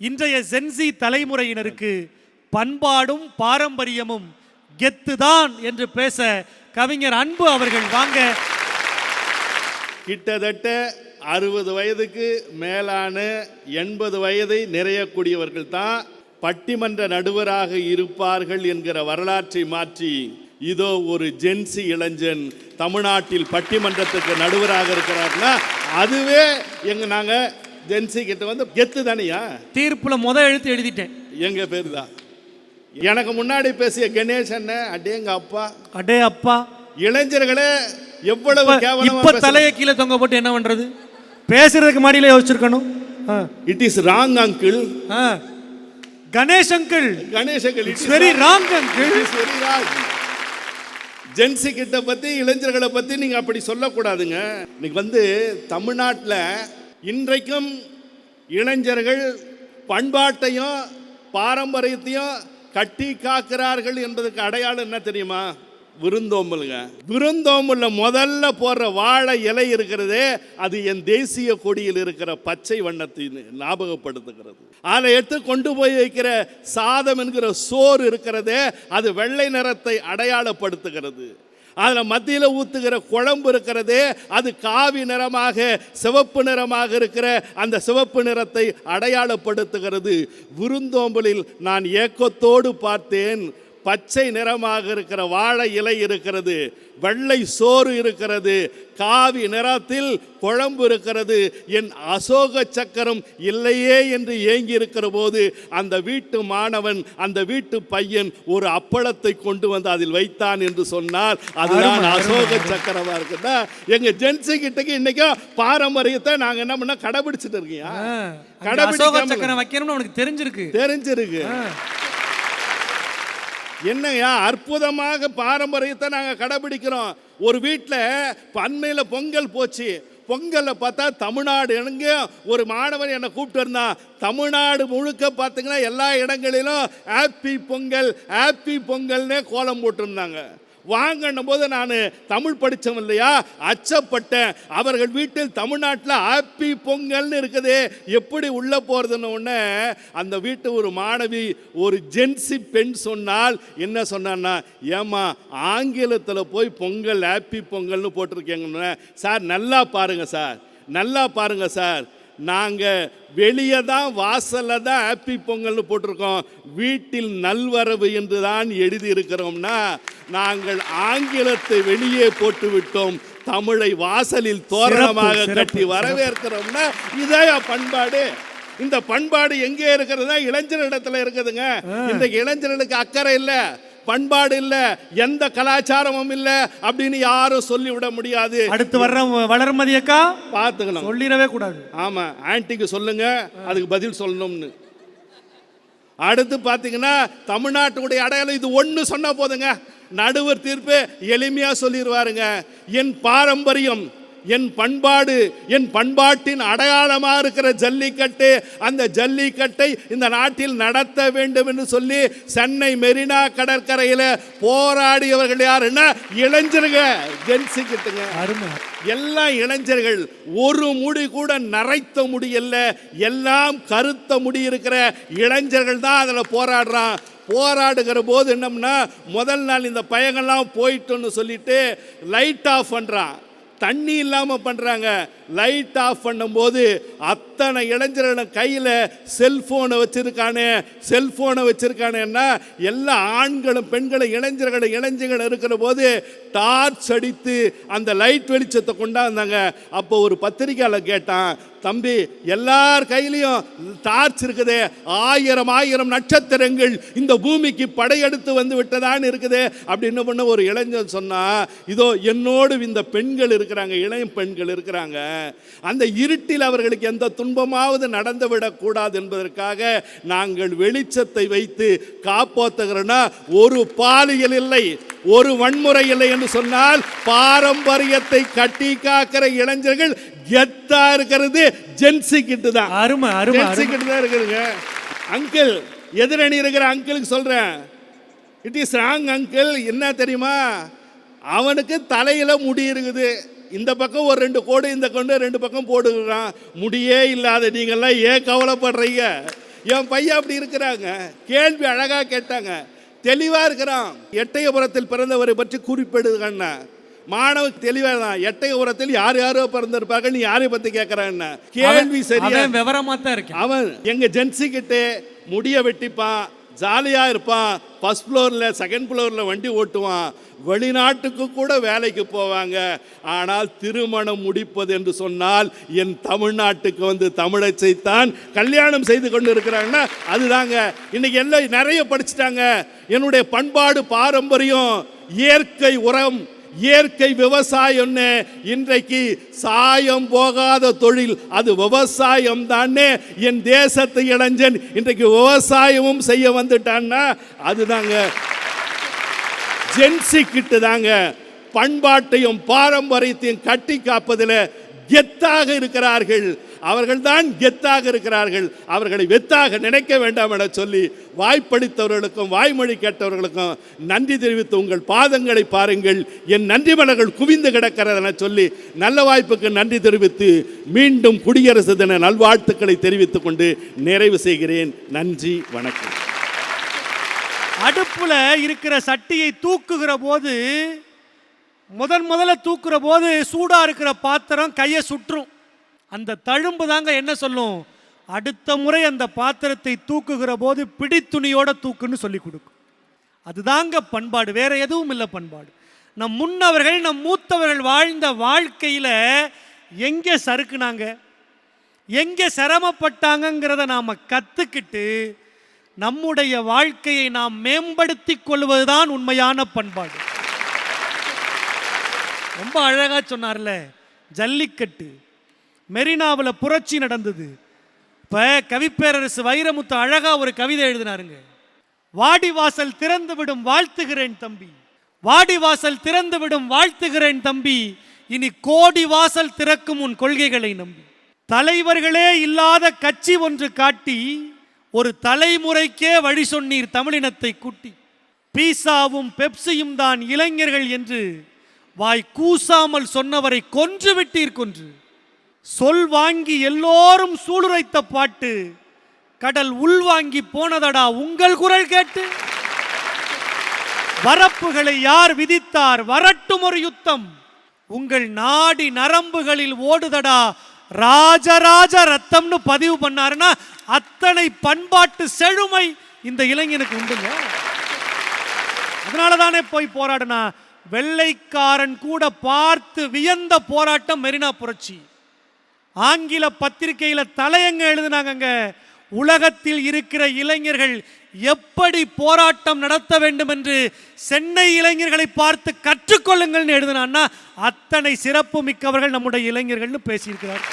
இன்றைய சென்சி தலைமுறையினருக்கு பண்பாடும் பாரம்பரியமும் கெத்துதான் என்று பேச கவிஞர் அன்பு அவர்கள் வாங்க. கிட்டத்தட்ட அறுபது வயதுக்கு மேலான எண்பது வயதை நிறையக்கூடியவர்கள் தான் பட்டிமன்ற நடுவராக இருப்பார்கள் என்கிற வரலாற்றை மாற்றி இதோ ஒரு ஜென்சி இளைஞன் தமிழ்நாட்டில் பட்டிமன்றத்துக்கு நடுவராக இருக்கிறார்னா அதுவே எங்க நாங்கள் ஜென்சி கிட்ட வந்து கெத்து தானியா? தீர்ப்புல முத எழுத்து எழுதிட்டேன். எங்க பேர் தான் எனக்கு முன்னாடி பேசிய கணேசன் அடேங்க அப்பா. அடே அப்பா. இளைஞர்களே எவ்வளவு கேவலமா இப்ப தலையை கீழே தொங்க போட்டு என்ன பண்றது? பேசுறதுக்கு மாடியில யோசிச்சிருக்கணும். It is wrong uncle. Ganesh uncle கணேசங்கள் it's very wrong uncle Gen Z கிட்ட பத்தி இளைஞர்களை பத்தி நீங்க அப்படி சொல்லக்கூடாதுங்க. இன்னைக்கு வந்து தமிழ்நாட்டில் இன்றைக்கும் இளைஞர்கள் பண்பாட்டையும் பாரம்பரியத்தையும் கட்டி காக்கிறார்கள் என்பதற்கு அடையாளம் என்ன தெரியுமா? விருந்தோம்பலுங்க. விருந்தோம்புல முதல்ல போடுற வாழை இலை இருக்கிறதே அது என் தேசிய கொடியில் இருக்கிற பச்சை வண்ணத்தை ஞாபகப்படுத்துகிறது. அதை எடுத்து கொண்டு போய் வைக்கிற சாதம் என்கிற சோறு இருக்கிறதே அது வெள்ளை நிறத்தை அடையாளப்படுத்துகிறது. அதில் மத்தியில் ஊற்றுகிற குழம்பு இருக்கிறதே அது காவி நிறமாக சிவப்பு நிறமாக இருக்கிற அந்த சிவப்பு நிறத்தை அடையாளப்படுத்துகிறது. விருந்தோம்பலில் நான் ஏக்கத்தோடு பார்த்தேன் பச்சை நிறமாக இருக்கிற வாழை இலை இருக்கிறது. வெள்ளை சோறு இருக்கிறது காவி நிறத்தில் குழம்பு இருக்கிறது என் அசோக சக்கரம் இல்லையே என்று ஏங்கி இருக்கிற போது அந்த வீட்டு மாணவன் அந்த வீட்டு பையன் ஒரு அப்பளத்தை கொண்டு வந்து அதில் வைத்தான் என்று சொன்னால் அதுதான் அசோக. சக்கரமா இருக்குதா? எங்க ஜென்சி கிட்டக்கு இன்னைக்கும் பாரம்பரியத்தை நாங்க என்ன பண்ண கடைபிடிச்சிட்டு இருக்கீங்க. அசோக சக்கரம் வைக்கணும்னு உனக்கு தெரிஞ்சிருக்கு. தெரிஞ்சிருக்கு. என்னையா என்னய்யா அற்புதமாக பாரம்பரியத்தை நாங்கள் கடைபிடிக்கிறோம். ஒரு வீட்டில் பண்மையில் பொங்கல் போச்சு. பொங்கலில் பார்த்தா தமிழ்நாடு எங்கே ஒரு மாணவன் என்னை கூப்பிட்டு இருந்தான் தமிழ்நாடு முழுக்க பார்த்தீங்கன்னா எல்லா இடங்களிலும் ஹாப்பி பொங்கல் ஹாப்பி பொங்கல்னே கோலம் போட்டிருந்தாங்க. வாங்கன்னும் போது நான் தமிழ் படித்தவன் இல்லையா? அச்சப்பட்டேன். அவர்கள் வீட்டில் தமிழ்நாட்டில் ஹாப்பி பொங்கல்னு இருக்குது. எப்படி உள்ளே போகிறதுன்னு அந்த வீட்டு ஒரு மாணவி ஒரு ஜென்சி பெண் சொன்னால் என்ன சொன்னான்னா ஏமா ஆங்கிலத்தில் போய் பொங்கல் ஹாப்பி பொங்கல்னு போட்டிருக்கேங்கன்னு. சார் நல்லா பாருங்கள் சார். நல்லா பாருங்கள் சார். நாங்கள் வெளியே தான் வாசலில் தான் ஹாப்பி பொங்கல்னு போட்டிருக்கோம். வீட்டில் நல்வரவு என்று தான் எழுதி இருக்கிறோம்னா நாங்கள் ஆங்கிலத்தை வெளியே போட்டு விட்டோம். தமிழை வாசலில் தோரணமாக கட்டி. வரவேற்கிறோம்னா இதான் பண்பாடு? இந்த பண்பாடு எங்கே இருக்கிறதுனா இளைஞரிடத்துல இருக்குதுங்க. இந்த இளைஞர்களுக்கு அக்கறை இல்ல. பண்பாடு இல்ல எந்த கலாச்சாரமும் இல்ல அப்படின்னு யாரும் சொல்லி விட முடியாது. அடுத்து வர்ற வளர்மதி அக்கா பார்த்துக்கணும். சொல்லிடவே கூடாது. ஆமா ஆன்ட்டிக்கு சொல்லுங்க அதுக்கு பதில் சொல்லணும்னு. அடுத்து பார்த்தீங்கன்னா தமிழ்நாட்டுடைய அடையாளம் இது ஒன்று சொன்னா போதுங்க. நடுவர் தீர்ப்பு எளிமையா சொல்லிடுவாருங்க என் பாரம்பரியம் என் பண்பாடு என் பண்பாட்டின் அடையாளமா இருக்கிற ஜல்லிக்கட்டு அந்த ஜல்லிக்கட்டை இந்த நாட்டில் நடத்த வேண்டும் என்று சொல்லி சென்னை மெரினா கடற்கரையில் போராடியவர்கள் யாருன்னா இளைஞருங்க. ஜென்சி கிட்டுங்க. அருமை. எல்லா இளைஞர்கள் ஒரு முடி கூட நரைத்த முடியல எல்லாம் கருத்த முடி இருக்கிற இளைஞர்கள் தான் அதில் போராடுறான். போராடுகிற போது என்னம்னா முதல் நாள் இந்த பையங்கள்லாம் போயிட்டோன்னு சொல்லிட்டு லைட் ஆஃப் பண்ணுறான் தண்ணி இல்லாமல் பண்ணுறாங்க லைட் ஆஃப் பண்ணும்போது அத்தனை இளைஞர்களும் கையில் செல்ஃபோனை வச்சுருக்கானே செல்ஃபோனை வச்சுருக்கானேன்னா எல்லா ஆண்களும் பெண்களும் இளைஞர்களும் இளைஞர்கள் இருக்கிற போது டார்ச் அடித்து அந்த லைட் வெளிச்சத்தை கொண்டாந்தாங்க. அப்போ ஒரு பத்திரிக்கையாளர் கேட்டான் தம்பி எல்லார் கையிலையும் டார்ச் இருக்குதே ஆயிரம் ஆயிரம் நட்சத்திரங்கள் இந்த பூமிக்கு படையெடுத்து வந்து விட்டதான்னு இருக்குது. அப்படின்னு பண்ண ஒரு இளைஞன் சொன்னால் இதோ என்னோடு இந்த பெண்கள் இருக்கிறாங்க இளைய பெண்கள் இருக்கிறாங்க. அந்த இருட்டில் அவர்களுக்கு எந்த துன்பமாவது நடந்து விடக்கூடாது என்பதற்காக நாங்கள் வெளிச்சத்தை வைத்து காப்பாற்றுகிறோன்னா ஒரு பாலியல் இல்லை ஒரு வன்முறை இல்லை என்று சொன்னால் பாரம்பரியத்தை கட்டி காக்கிற இளைஞர்கள் கெத்தா இருக்கிறது ஜென்சி கிட்டு தான். அருமை அருமை தான் இருக்குதுங்க. அங்கிள் எதிரணி இருக்கிற அங்கிளுக்கு சொல்றேன். இட் இஸ் ராங் அங்கிள் என்ன தெரியுமா? அவனுக்கு தலையில முடி இருக்குது. இந்த பக்கம் ஒரு ரெண்டு கோடு இந்த கொண்டு ரெண்டு பக்கம் போடுகிறான். முடியே இல்லாத நீங்கெல்லாம் ஏன் கவலைப்படுறீங்க? என் பையன் அப்படி இருக்கிறாங்க. கேள்வி அழகா கேட்டாங்க. தெளிவா இருக்கிறான். எட்டயபுரத்தில் பிறந்தவரை பற்றி குறிப்பிடுதுன்னா மாணவன் தெளிவா தான். எட்டயபுரத்தில் யார் யாரோ பிறந்திருப்பார்கள் நீ யாரை பத்தி கேட்கறான் கேள்வி சரியா? அவன் விவரமா தான் இருக்கேன். அவன் எங்க ஜென்சி கிட்டே முடிய வெட்டிப்பான். ஜாலியாக இருப்பான். ஃபர்ஸ்ட் ஃப்ளோரில் செகண்ட் ஃப்ளோரில் வண்டி ஓட்டுவான். வெளிநாட்டுக்கு கூட வேலைக்கு போவாங்க. ஆனால் திருமணம் முடிப்பது என்று சொன்னால் என் தமிழ்நாட்டுக்கு வந்து தமிழை செய்தான் கல்யாணம் செய்து கொண்டு இருக்கிறாங்கன்னா அதுதாங்க. இன்னைக்கு எல்லாம் நிறைய படிச்சுட்டாங்க. என்னுடைய பண்பாடு பாரம்பரியம் இயற்கை உரம் இயற்கை விவசாயம்னு. இன்றைக்கு சாயம் போகாத தொழில் அது விவசாயம் தானே. என் தேசத்து இளைஞன் இன்றைக்கு விவசாயமும் செய்ய வந்துட்டான்னா அதுதாங்க. ஜென்சி கிட்டு தாங்க. பண்பாட்டையும் பாரம்பரியத்தையும் கட்டி காப்பதில் கெத்தாக இருக்கிறார்கள். அவர்கள் தான் கெத்தாக இருக்கிறார்கள். அவர்களை வெத்தாக நினைக்க வேண்டாம் என சொல்லி வாய்ப்பளித்தவர்களுக்கும் வாய்மொழி கேட்டவர்களுக்கும் நன்றி தெரிவித்து உங்கள் பாதங்களை பாருங்கள். என் நன்றி மலர்கள் குவிந்து கிடக்கிறதென சொல்லி நல்ல வாய்ப்புக்கு நன்றி தெரிவித்து மீண்டும் குடியரசு தின நல்வாழ்த்துக்களை தெரிவித்துக் கொண்டு நிறைவு செய்கிறேன். நன்றி வணக்கம். அடுப்புல இருக்கிற சட்டியை தூக்குகிற போது முதன் முதல்ல தூக்குற போது சூடா இருக்கிற பாத்திரம் கையை சுற்றும். அந்த தழும்பு தாங்க என்ன சொல்லும்? அடுத்த முறை அந்த பாத்திரத்தை தூக்குகிற போது பிடித்துணியோட தூக்குன்னு சொல்லி கொடுக்கும். அதுதாங்க பண்பாடு வேற எதுவும் இல்லை பண்பாடு. நம் முன்னவர்கள் நம் மூத்தவர்கள் வாழ்ந்த வாழ்க்கையில் எங்கே சறுக்குனாங்க? எங்கே சிரமப்பட்டாங்கங்கிறத நாம் கற்றுக்கிட்டு நம்முடைய வாழ்க்கையை நாம் மேம்படுத்தி கொள்வதுதான் உண்மையான பண்பாடு. ரொம்ப அழகாக சொன்னார்ல ஜல்லிக்கட்டு. மெரினாவில் புரட்சி நடந்தது. இப்போ கவிப்பேரரசு வைரமுத்து அழகா ஒரு கவிதை எழுதினாருங்க. வாடிவாசல் திறந்து விடும் வாழ்த்துகிறேன் தம்பி. வாடிவாசல் திறந்து விடும் வாழ்த்துகிறேன் தம்பி. இனி கோடி வாசல் திறக்கும் உன் கொள்கைகளை நம்பி. தலைவர்களே இல்லாத கட்சி ஒன்று காட்டி ஒரு தலைமுறைக்கே வழி சொன்னீர் தமிழினத்தை கூட்டி. பீசாவும் பெப்சியும் தான் இளைஞர்கள் என்று வாய் கூசாமல் சொன்னவரை கொன்று விட்டீர் கொன்று. சொல் வாங்கி எல்லோரும் சூளுரைத்த பாட்டு கடல் உள்வாங்கி போனதடா உங்கள் குரல் கேட்டு. வரப்புகளை யார் விதித்தார் வரட்டும் ஒரு யுத்தம். உங்கள் நாடி நரம்புகளில் ஓடுதடா ராஜராஜ ரத்தம்னு பதிவு பண்ணாருன்னா அத்தனை பண்பாட்டு செழுமை இந்த இளைஞனுக்கு உண்டுங்க. அதனால தானே போய் போராடினா வெள்ளைக்காரன் கூட பார்த்து வியந்த போராட்டம் மெரினா புரட்சி. ஆங்கில பத்திரிகையில் தலையங்க எழுதினாங்கங்க. உலகத்தில் இருக்கிற இளைஞர்கள் எப்படி போராட்டம் நடத்த வேண்டும் என்று சென்னை இளைஞர்களை பார்த்து கற்றுக்கொள்ளுங்கள்னு எழுதினான்னா அத்தனை சிறப்பு மிக்கவர்கள் நம்முடைய இளைஞர்கள்னு பேசியிருக்கிறார்.